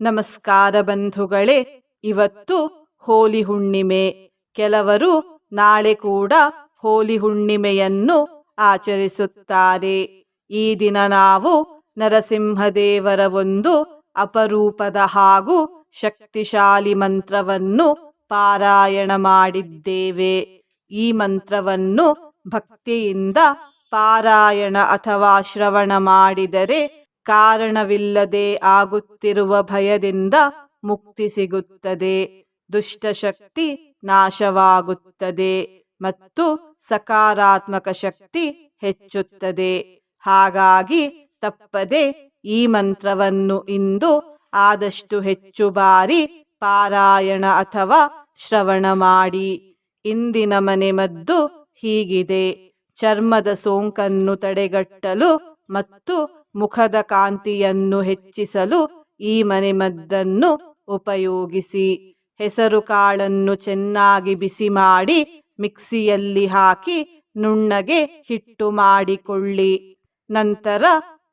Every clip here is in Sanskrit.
ನಮಸ್ಕಾರ ಬಂಧುಗಳೇ, ಇವತ್ತು ಹೋಲಿ ಹುಣ್ಣಿಮೆ. ಕೆಲವರು ನಾಳೆ ಕೂಡ ಹೋಲಿ ಹುಣ್ಣಿಮೆಯನ್ನು ಆಚರಿಸುತ್ತಾರೆ. ಈ ದಿನ ನಾವು ನರಸಿಂಹದೇವರ ಒಂದು ಅಪರೂಪದ ಹಾಗೂ ಶಕ್ತಿಶಾಲಿ ಮಂತ್ರವನ್ನು ಪಾರಾಯಣ ಮಾಡಿದ್ದೇವೆ. ಈ ಮಂತ್ರವನ್ನು ಭಕ್ತಿಯಿಂದ ಪಾರಾಯಣ ಅಥವಾ ಶ್ರವಣ ಮಾಡಿದರೆ ಕಾರಣವಿಲ್ಲದೆ ಆಗುತ್ತಿರುವ ಭಯದಿಂದ ಮುಕ್ತಿ ಸಿಗುತ್ತದೆ. ದುಷ್ಟಶಕ್ತಿ ನಾಶವಾಗುತ್ತದೆ ಮತ್ತು ಸಕಾರಾತ್ಮಕ ಶಕ್ತಿ ಹೆಚ್ಚುತ್ತದೆ. ಹಾಗಾಗಿ ತಪ್ಪದೆ ಈ ಮಂತ್ರವನ್ನು ಇಂದು ಆದಷ್ಟು ಹೆಚ್ಚು ಬಾರಿ ಪಾರಾಯಣ ಅಥವಾ ಶ್ರವಣ ಮಾಡಿ. ಇಂದಿನ ಮನೆಮದ್ದು ಹೀಗಿದೆ. ಚರ್ಮದ ಸೋಂಕನ್ನು ತಡೆಗಟ್ಟಲು ಮತ್ತು ಮುಖದ ಕಾಂತಿಯನ್ನು ಹೆಚ್ಚಿಸಲು ಈ ಮನೆಮದ್ದನ್ನು ಉಪಯೋಗಿಸಿ. ಹೆಸರು ಕಾಳನ್ನು ಚೆನ್ನಾಗಿ ಬಿಸಿ ಮಾಡಿ ಮಿಕ್ಸಿಯಲ್ಲಿ ಹಾಕಿ ನುಣ್ಣಗೆ ಹಿಟ್ಟು ಮಾಡಿಕೊಳ್ಳಿ. ನಂತರ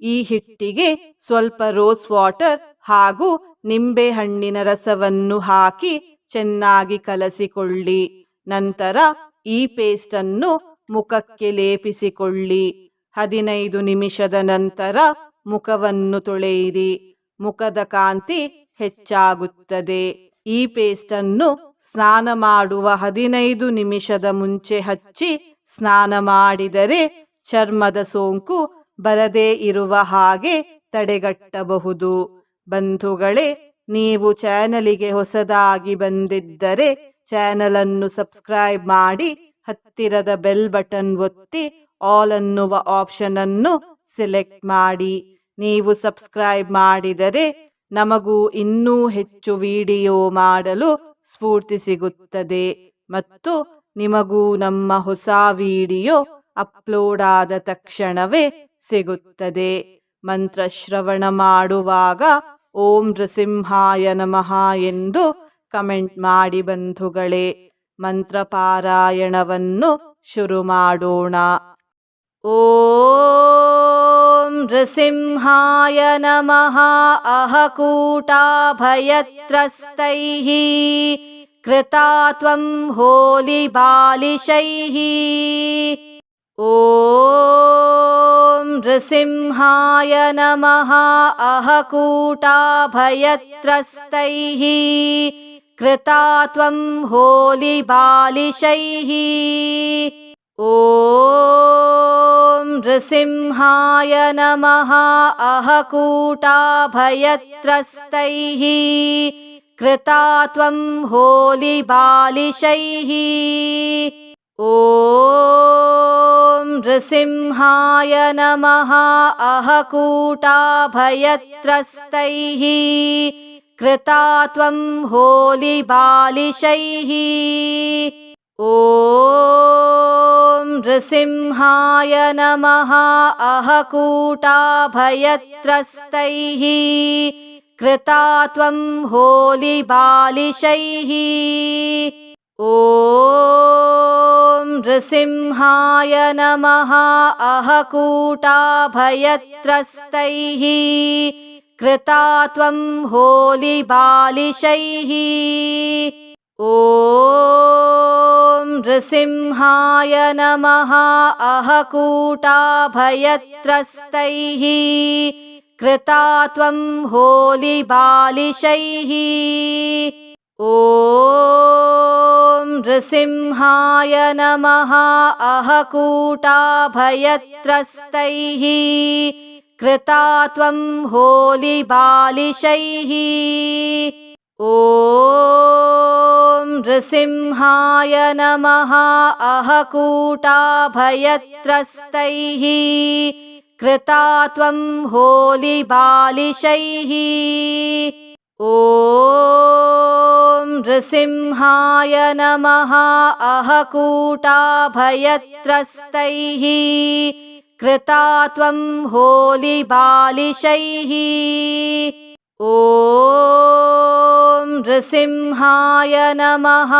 ಈ ಹಿಟ್ಟಿಗೆ ಸ್ವಲ್ಪ ರೋಸ್ ವಾಟರ್ ಹಾಗೂ ನಿಂಬೆ ಹಣ್ಣಿನ ರಸವನ್ನು ಹಾಕಿ ಚೆನ್ನಾಗಿ ಕಲಸಿಕೊಳ್ಳಿ. ನಂತರ ಈ ಪೇಸ್ಟನ್ನು ಮುಖಕ್ಕೆ ಲೇಪಿಸಿಕೊಳ್ಳಿ. ಹದಿನೈದು ನಿಮಿಷದ ನಂತರ ಮುಖವನ್ನು ತೊಳೆಯಿರಿ. ಮುಖದ ಕಾಂತಿ ಹೆಚ್ಚಾಗುತ್ತದೆ. ಈ ಪೇಸ್ಟನ್ನು ಸ್ನಾನ ಮಾಡುವ ಹದಿನೈದು ನಿಮಿಷದ ಮುಂಚೆ ಹಚ್ಚಿ ಸ್ನಾನ ಮಾಡಿದರೆ ಚರ್ಮದ ಸೋಂಕು ಬರದೇ ಇರುವ ಹಾಗೆ ತಡೆಗಟ್ಟಬಹುದು. ಬಂಧುಗಳೇ, ನೀವು ಚಾನಲಿಗೆ ಹೊಸದಾಗಿ ಬಂದಿದ್ದರೆ ಚಾನಲನ್ನು ಸಬ್ಸ್ಕ್ರೈಬ್ ಮಾಡಿ ಹತ್ತಿರದ ಬೆಲ್ ಬಟನ್ ಒತ್ತಿ ಆಲ್ ಅನ್ನುವ ಆಪ್ಷನ್ ಅನ್ನು ಸೆಲೆಕ್ಟ್ ಮಾಡಿ. ನೀವು ಸಬ್ಸ್ಕ್ರೈಬ್ ಮಾಡಿದರೆ ನಮಗೂ ಇನ್ನೂ ಹೆಚ್ಚು ವಿಡಿಯೋ ಮಾಡಲು ಸ್ಫೂರ್ತಿ ಸಿಗುತ್ತದೆ. ಮತ್ತು ನಿಮಗೂ ನಮ್ಮ ಹೊಸ ವಿಡಿಯೋ ಅಪ್ಲೋಡ್ ಆದ ತಕ್ಷಣವೇ ಸಿಗುತ್ತದೆ. ಮಂತ್ರ ಶ್ರವಣ ಮಾಡುವಾಗ ಓಂ ನೃಸಿಂಹಾಯ ನಮಃ ಎಂದು ಕಮೆಂಟ್ ಮಾಡಿ ಬಂಧುಗಳೇ. ಮಂತ್ರ ಪಾರಾಯಣವನ್ನು ಶುರು ಮಾಡೋಣ. ॐ नृसिंहाय नमः अहकूटाभयत्रस्तैः कृता त्वं होलिबालिशैः ॐ नृसिंहाय नमः अहकूटाभयत्रस्तैः कृता त्वं होलिबालिशैः ॐ नृसिंहाय नमः अहकूटाभयत्रस्तैः कृता त्वं होलिबालिशैः ॐ नृसिंहाय नमः अहकूटाभयत्रस्तैः कृता त्वं होलिबालिशैः ॐ नृसिंहाय नमः अहकूटाभयत्रस्तैः कृता त्वं होलिबालिशैः ॐ नृसिंहाय नमः अहकूटाभयत्रस्तैः कृता त्वं होलिबालिशैः ॐ नृसिंहाय नमः अहकूटाभयत्रस्तैः कृता त्वं होलिबालिशैः ॐ नृसिंहाय नमः अहकूटाभयत्रस्तैः कृता त्वं होलिबालिशैः ॐ नृसिंहाय नमः अहकूटाभयत्रस्तैः कृता त्वं होलिबालिशैः ॐ नृसिंहाय नमः अहकूटाभयत्रस्तैः कृता त्वं होलिबालिशैः ॐ नृसिंहाय नमः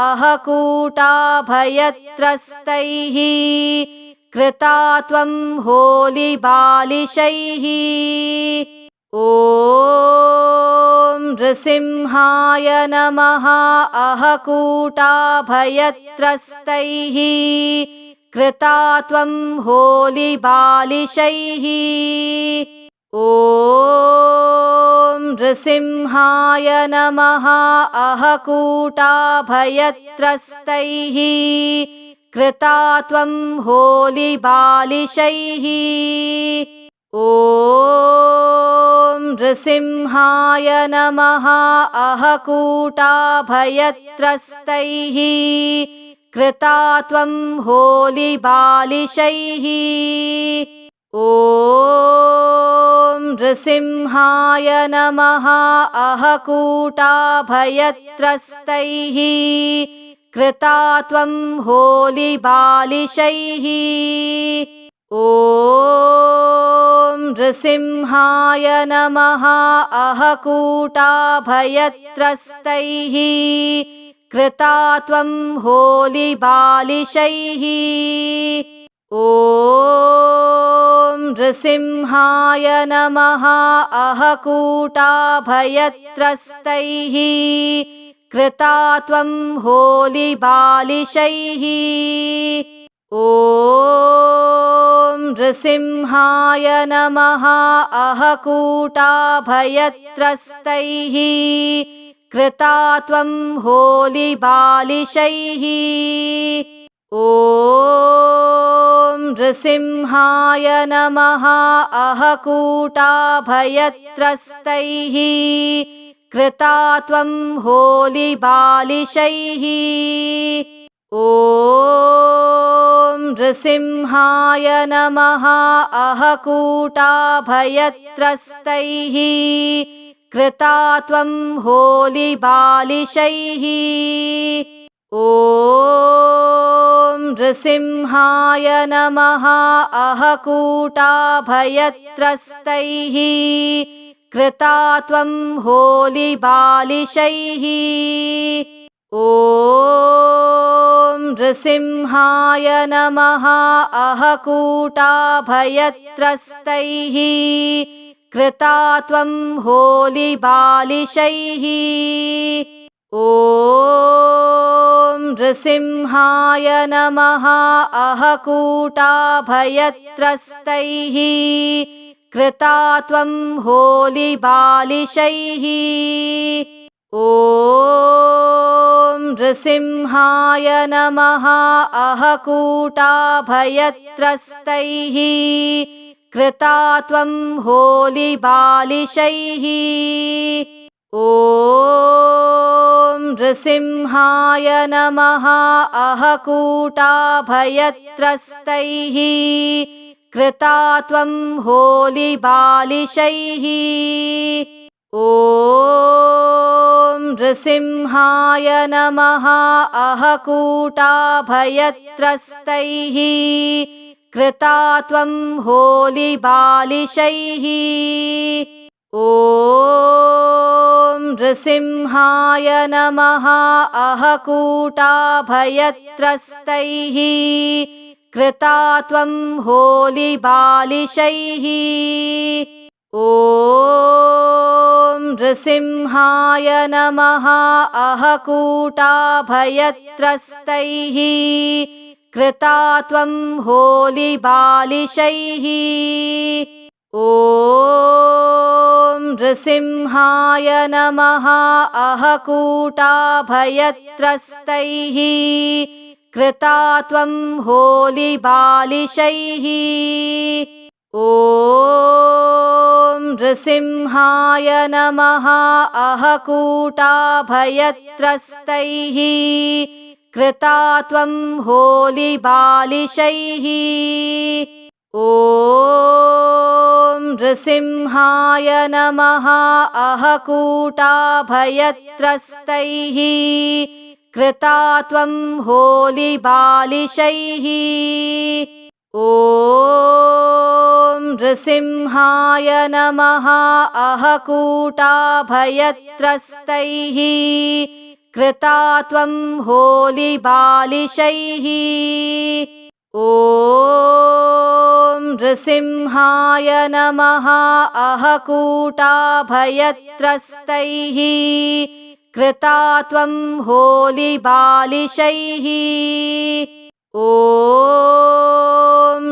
अहकूटाभयत्रस्तैः कृता त्वं होलिबालिशैः ॐ नृसिंहाय नमः अहकूटाभयत्रस्तैः कृता त्वं होलिबालिशैः ॐ नृसिंहाय नमः। अहकूटाभयत्रस्तैः। कृता त्वं होलिबालिशैः। ॐ नृसिंहाय नमः। अहकूटाभयत्रस्तैः। कृता त्वं होलिबालिशैः ॐ नृसिंहाय नमः अहकूटाभयत्रस्तैः कृता त्वं होलिबालिशैः ॐ नृसिंहाय नमः अहकूटाभयत्रस्तैः कृता त्वं होलिबालिशैः ॐ नृसिंहाय नमः अहकूटाभयत्रस्तैः कृता त्वं होलिबालिशैः ॐ नृसिंहाय नमः अहकूटाभयत्रस्तैः कृता त्वं होलिबालिशैः ॐ नृसिंहाय नमः अहकूटाभयत्रस्तैः कृता त्वं होलिबालिशैः ॐ नृसिंहाय नमः अहकूटाभयत्रस्तैः कृता त्वं होलिबालिशैः ॐ नृसिंहाय नमः। अहकूटाभयत्रस्तैः। कृता त्वं होलिबालिशैः। ॐ नृसिंहाय नमः। अहकूटाभयत्रस्तैः। कृता त्वं होलिबालिशैः ॐ नृसिंहाय नमः अहकूटाभयत्रस्तैः कृता त्वं होलिबालिशैः ॐ नृसिंहाय नमः अहकूटाभयत्रस्तैः कृता त्वं होलिबालिशैः ॐ नृसिंहाय नमः अहकूटाभयत्रस्तैः कृता त्वं होलिबालिशैः ॐ नृसिंहाय नमः अहकूटाभयत्रस्तैः कृता त्वं होलिबालिशैः ॐ नृसिंहाय नमः अहकूटाभयत्रस्तैः कृता त्वं होलिबालिशैः ॐ नृसिंहाय नमः अहकूटाभयत्रस्तैः कृता त्वं होलिबालिशैः ॐ नृसिंहाय नमः अहकूटाभयत्रस्तैः कृता त्वं होलिबालिशैः ॐ नृसिंहाय नमः अहकूटाभयत्रस्तैः कृता त्वं होलिबालिशैः ॐ नृसिंहाय नमः अहकूटाभयत्रस्तैः कृता त्वं होलिबालिशैः ॐ नृसिंहाय नमः अहकूटाभयत्रस्तैः कृता त्वं होलिबालिशैः ॐ नृसिंहाय नमः अहकूटाभयत्रस्तैः कृता त्वं होलिबालिशैः ॐ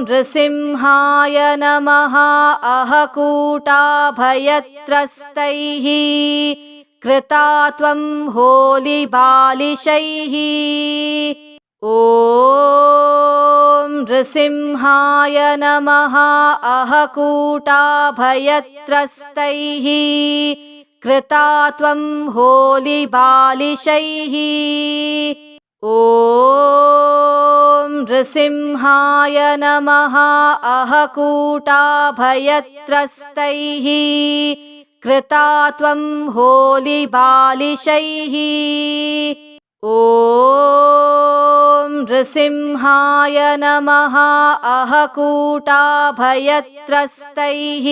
नृसिंहाय नमः अहकूटाभयत्रस्तैः कृता त्वं होलिबालिशैः ॐ नृसिंहाय नमः अहकूटाभयत्रस्तैः कृता त्वं होलिबालिशैः ॐ नृसिंहाय नमः अहकूटाभयत्रस्तैः कृता त्वं होलिबालिशैः ॐ नृसिंहाय नमः अहकूटाभयत्रस्तैः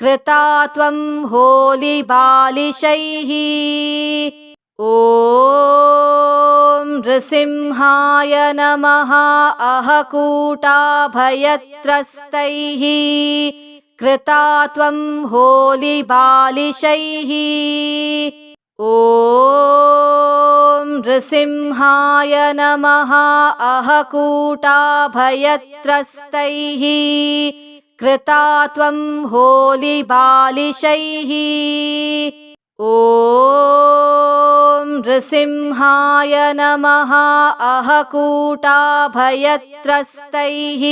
कृता त्वं होलिबालिशैः ॐ नृसिंहाय नमः अहकूटाभयत्रस्तैः कृता त्वं होलिबालिशैः ॐ नृसिंहाय नमः। अहकूटाभयत्रस्तैः कृता त्वं होलिबालिशैः ॐ नृसिंहाय नमः। अहकूटाभयत्रस्तैः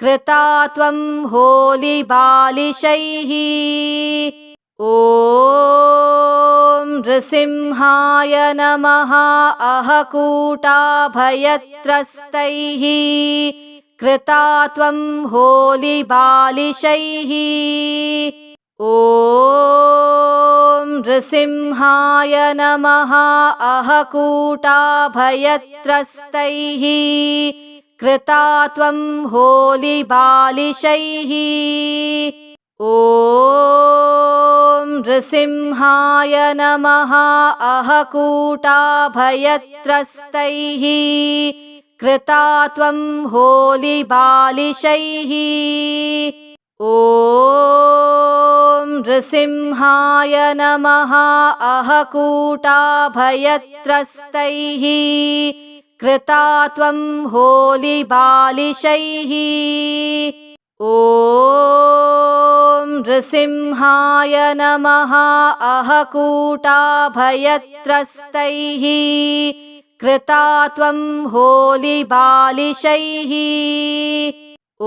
कृता त्वं होलिबालिशैः ॐ नृसिंहाय नमः अहकूटाभयत्रस्तैः कृता त्वं होलिबालिशैः ॐ नृसिंहाय नमः अहकूटाभयत्रस्तैः कृता त्वं होलिबालिशैः ॐ नृसिंहाय नमः। अहकूटाभयत्रस्तैः कृता त्वं होलिबालिशैः ॐ नृसिंहाय नमः। अहकूटाभयत्रस्तैः कृता त्वं होलिबालिशैः ॐ नृसिंहाय नमः अहकूटाभयत्रस्तैः कृता त्वं होलिबालिशैः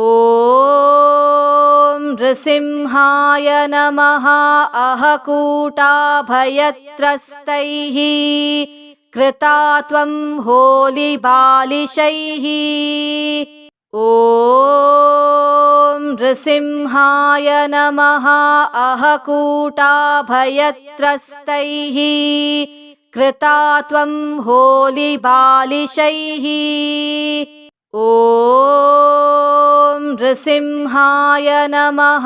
ॐ नृसिंहाय नमः अहकूटाभयत्रस्तैः कृता त्वं होलिबालिशैः ॐ नृसिंहाय नमः अहकूटाभयत्रस्तैः कृता त्वं होलिबालिशैः ॐ नृसिंहाय नमः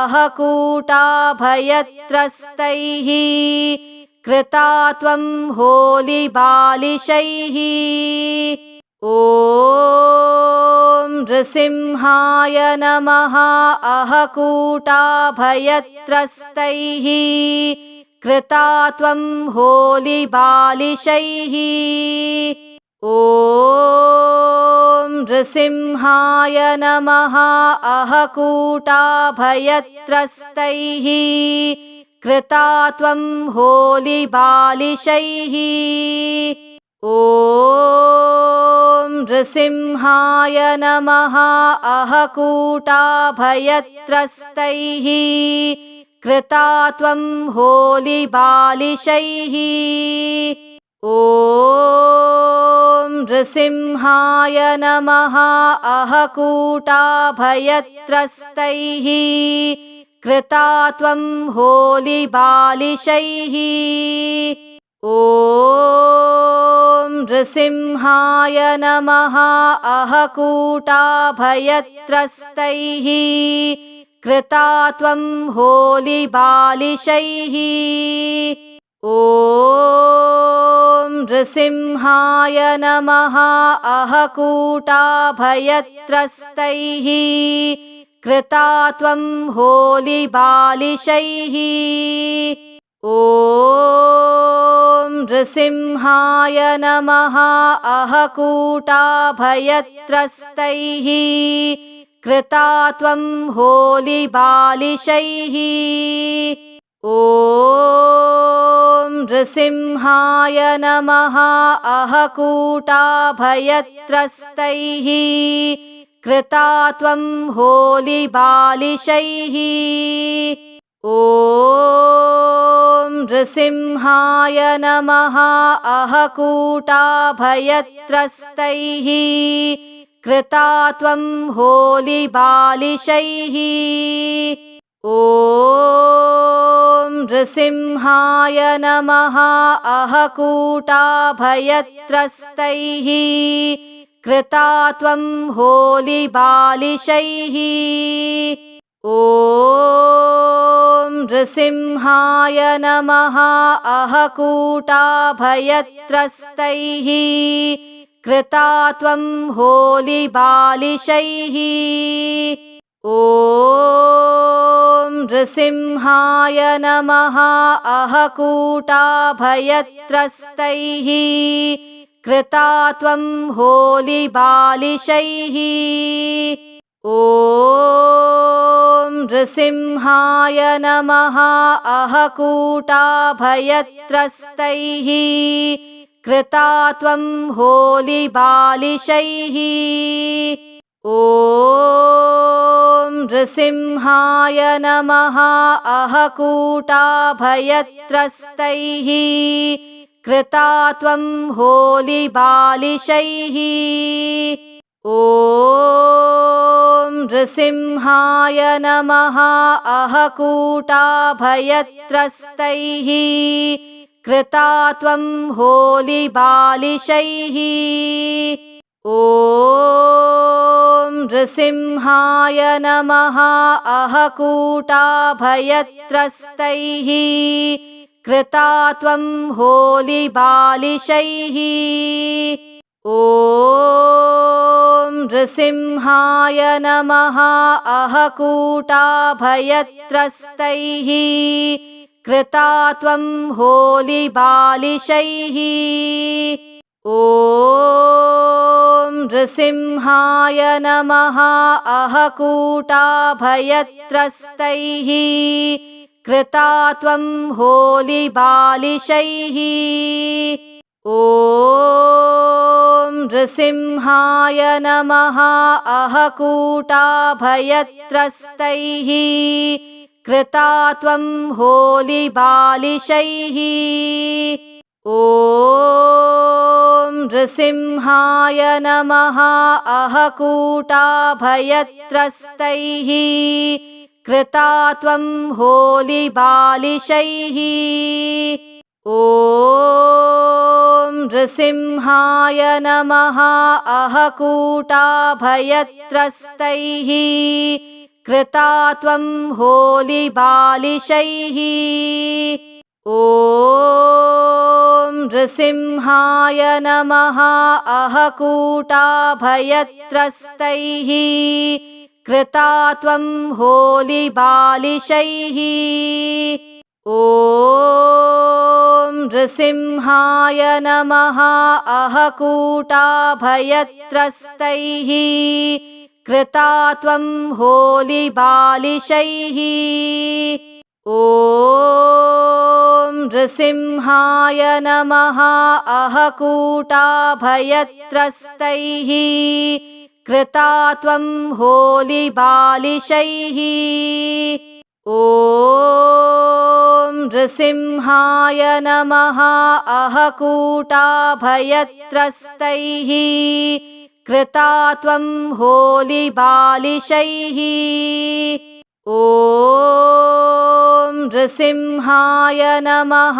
अहकूटाभयत्रस्तैः कृता त्वं होलिबालिशैः ॐ नृसिंहाय नमः अहकूटाभयत्रस्तैः कृता त्वं होलिबालिशैः ॐ नृसिंहाय नमः अहकूटाभयत्रस्तैः कृता त्वं होलिबालिशैः ॐ नृसिंहाय नमः अहकूटाभयत्रस्तैः कृता त्वं होलिबालिशैः ॐ नृसिंहाय नमः अहकूटाभयत्रस्तैः कृता त्वं होलिबालिशैः ॐ नृसिंहाय नमः अहकूटाभयत्रस्तैः कृता त्वं होलिबालिशैः ॐ नृसिंहाय नमः अहकूटाभयत्रस्तैः कृता त्वं होलिबालिशैः ॐ नृसिंहाय नमः। अहकूटाभयत्रस्तैः कृता त्वं होलिबालिशैः ॐ नृसिंहाय नमः। अहकूटाभयत्रस्तैः कृता त्वं होलिबालिशैः ॐ नृसिंहाय नमः अहकूटाभयत्रस्तैः कृता त्वं होलिबालिशैः ॐ नृसिंहाय नमः अहकूटाभयत्रस्तैः कृता त्वं होलिबालिशैः ॐ नृसिंहाय नमः अहकूटाभयत्रस्तैः कृता त्वं होलिबालिशैः ॐ नृसिंहाय नमः अहकूटाभयत्रस्तैः कृता त्वं होलिबालिशैः ॐ नृसिंहाय नमः अहकूटाभयत्रस्तैः कृता त्वं होलिबालिशैः ॐ नृसिंहाय नमः अहकूटाभयत्रस्तैः कृता त्वं होलिबालिशैः ॐ नृसिंहाय नमः अहकूटाभयत्रस्तैः कृता त्वं होलिबालिशैः ॐ नृसिंहाय नमः अहकूटाभयत्रस्तैः कृता त्वं होलिबालिशैः ॐ नृसिंहाय नमः अहकूटाभयत्रस्तैः कृता त्वं होलिबालिशैः ॐ नृसिंहाय नमः अहकूटाभयत्रस्तैः कृता त्वं होलिबालिशैः ॐ नृसिंहाय नमः अहकूटाभयत्रस्तैः कृता त्वं होलिबालिशैः ॐ नृसिंहाय नमः अहकूटाभयत्रस्तैः कृता त्वं होलिबालिशैः नृसिंहाय नमः। अहकूटाभयत्रस्तैः कृता त्वं होलिबालिशैः ॐ नृसिंहाय नमः। अहकूटाभयत्रस्तैः कृता त्वं होलिबालिशैः ॐ नृसिंहाय नमः अहकूटाभयत्रस्तैः कृता त्वं होलिबालिशैः ॐ नृसिंहाय नमः अहकूटाभयत्रस्तैः कृता त्वं होलिबालिशैः ॐ नृसिंहाय नमः। अहकूटाभयत्रस्तैः कृता त्वं होलिबालिशैः ॐ नृसिंहाय नमः।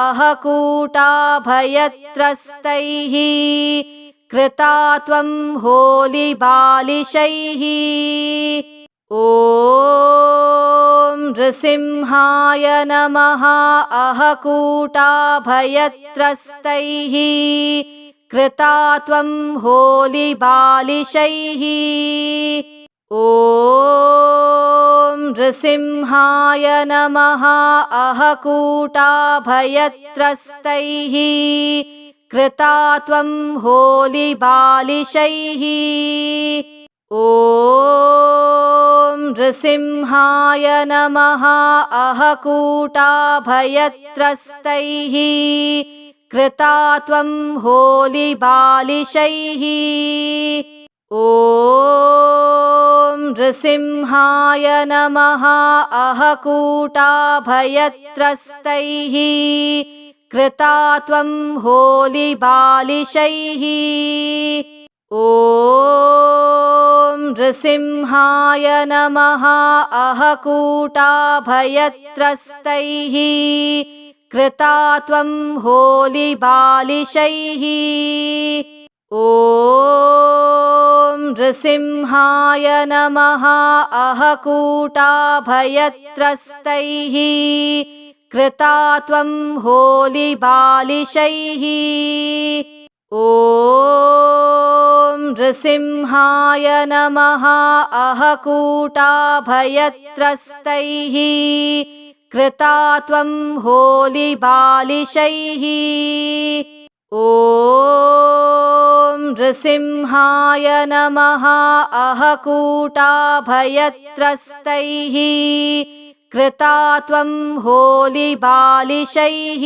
अहकूटाभयत्रस्तैः कृता त्वं होलिबालिशैः ॐ नृसिंहाय नमः अहकूटाभयत्रस्तैः कृता त्वं होलिबालिशैः ॐ नृसिंहाय नमः अहकूटाभयत्रस्तैः कृता त्वं होलिबालिशैः ॐ नृसिंहाय नमः अहकूटाभयत्रस्तैः कृता त्वं होलिबालिशैः ॐ नृसिंहाय नमः अहकूटाभयत्रस्तैः कृता त्वं होलिबालिशैः ॐ नृसिंहाय नमः अहकूटाभयत्रस्तैः कृता त्वं होलिबालिशैः ॐ नृसिंहाय नमः अहकूटाभयत्रस्तैः कृता त्वं होलिबालिशैः ॐ नृसिंहाय नमः अहकूटाभयत्रस्तैः कृता त्वं होलिबालिशैः ॐ नृसिंहाय नमः अहकूटाभयत्रस्तैः कृता त्वं होलिबालिशैः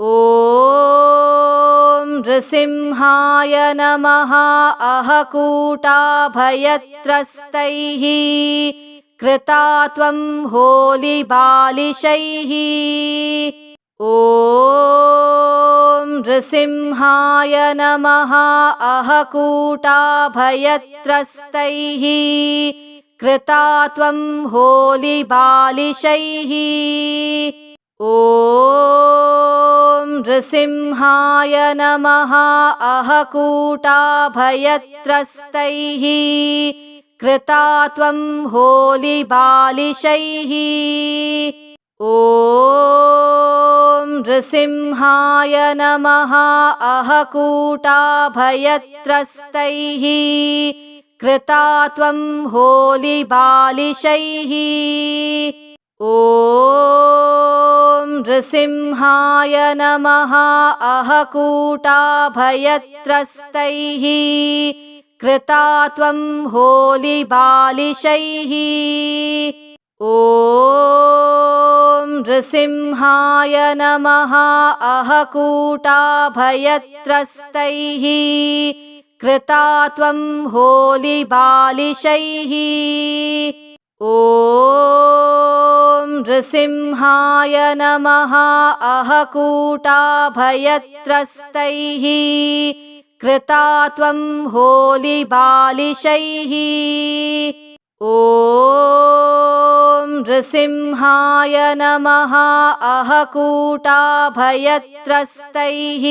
ॐ नृसिंहाय नमः अहकूटाभयत्रस्तैः कृता त्वं होलिबालिशैः ॐ नृसिंहाय नमः अहकूटाभयत्रस्तैः कृता त्वं होलिबालिशैः ॐ नृसिंहाय नमः। अहकूटाभयत्रस्तैः कृता त्वं होलिबालिशैः ॐ नृसिंहाय नमः। अहकूटाभयत्रस्तैः कृता त्वं होलिबालिशैः ॐ नृसिंहाय नमः अहकूटाभयत्रस्तैः कृता त्वं होलिबालिशैः ॐ नृसिंहाय नमः अहकूटाभयत्रस्तैः कृता त्वं होलिबालिशैः ॐ नृसिंहाय नमः अहकूटाभयत्रस्तैः कृता त्वं होलिबालिशैः ॐ नृसिंहाय नमः अहकूटाभयत्रस्तैः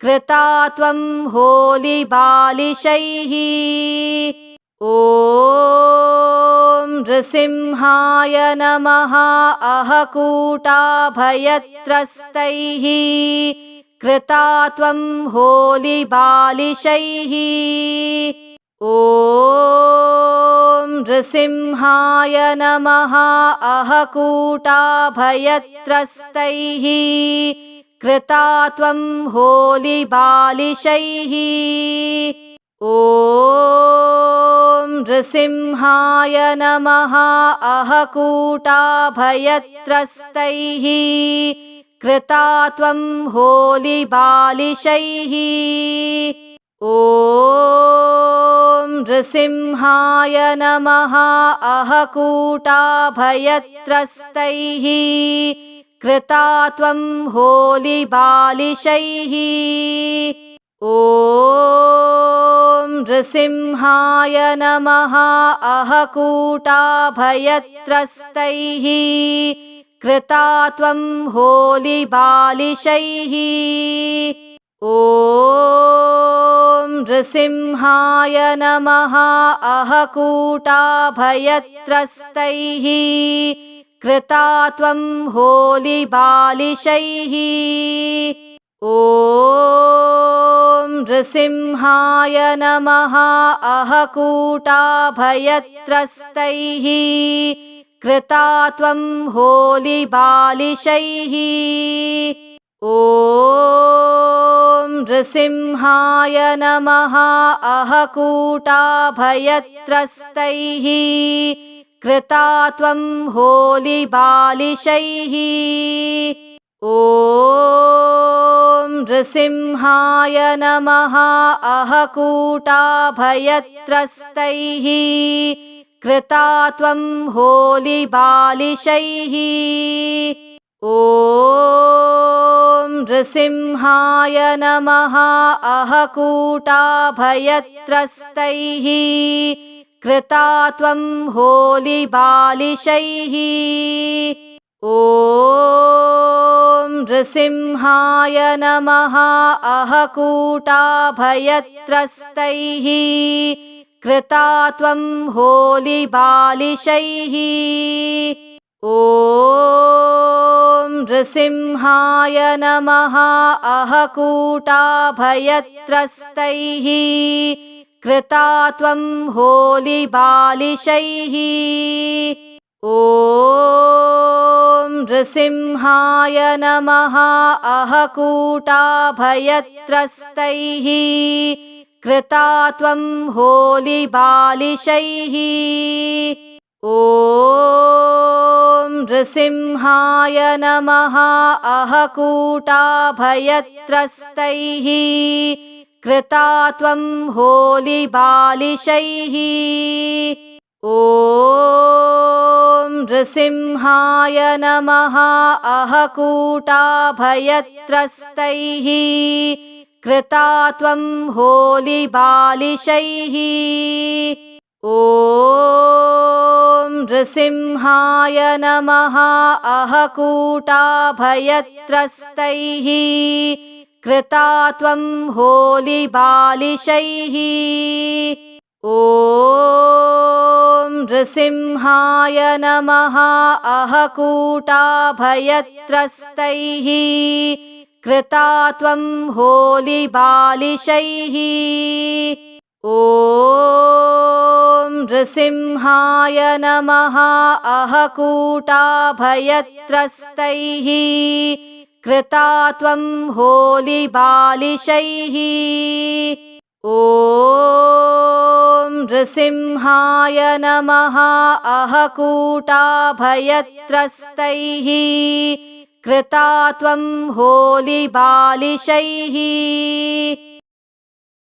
कृता त्वं होलिबालिशैः ॐ नृसिंहाय नमः अहकूटाभयत्रस्तैः कृता त्वं होलिबालिशैः ॐ नृसिंहाय नमः अहकूटाभयत्रस्तैः कृता त्वं होलिबालिशैः ॐ नृसिंहाय नमः अहकूटाभयत्रस्तैः कृता त्वं होलिबालिशैः ॐ नृसिंहाय नमः अहकूटाभयत्रस्तैः कृता त्वं होलिबालिशैः ॐ नृसिंहाय नमः अहकूटाभयत्रस्तैः कृता त्वं होलिबालिशैः ॐ नृसिंहाय नमः अहकूटाभयत्रस्तैः कृता त्वं होलिबालिशैः ॐ नृसिंहाय नमः अहकूटाभयत्रस्तैः कृता त्वं होलिबालिशैः ॐ नृसिंहाय नमः अहकूटाभयत्रस्तैः कृता त्वं होलिबालिशैः ॐ नृसिंहाय नमः। अहकूटाभयत्रस्तैः कृता त्वं होलिबालिशैः ॐ नृसिंहाय नमः। अहकूटाभयत्रस्तैः कृता त्वं होलिबालिशैः ॐ नृसिंहाय नमः अहकूटाभयत्रस्तैः कृता त्वं होलिबालिशैः ॐ नृसिंहाय नमः अहकूटाभयत्रस्तैः कृता त्वं होलिबालिशैः ॐ नृसिंहाय नमः अहकूटाभयत्रस्तैः कृता त्वं होलिबालिशैः ॐ नृसिंहाय नमः अहकूटाभयत्रस्तैः कृता त्वं होलिबालिशैः ॐ नृसिंहाय नमः अहकूटाभयत्रस्तैः कृता त्वं होलिबालिशैः ॐ नृसिंहाय नमः अहकूटाभयत्रस्तैः कृता त्वं होलिबालिशैः ॐ नृसिंहाय नमः अहकूटाभयत्रस्तैः कृता त्वं होलिबालिशैः ॐ नृसिंहाय नमः अहकूटाभयत्रस्तैः कृता त्वं होलिबालिशैः ॐ नृसिंहाय नमः अहकूटाभयत्रस्तैः कृता त्वं होलिबालिशैः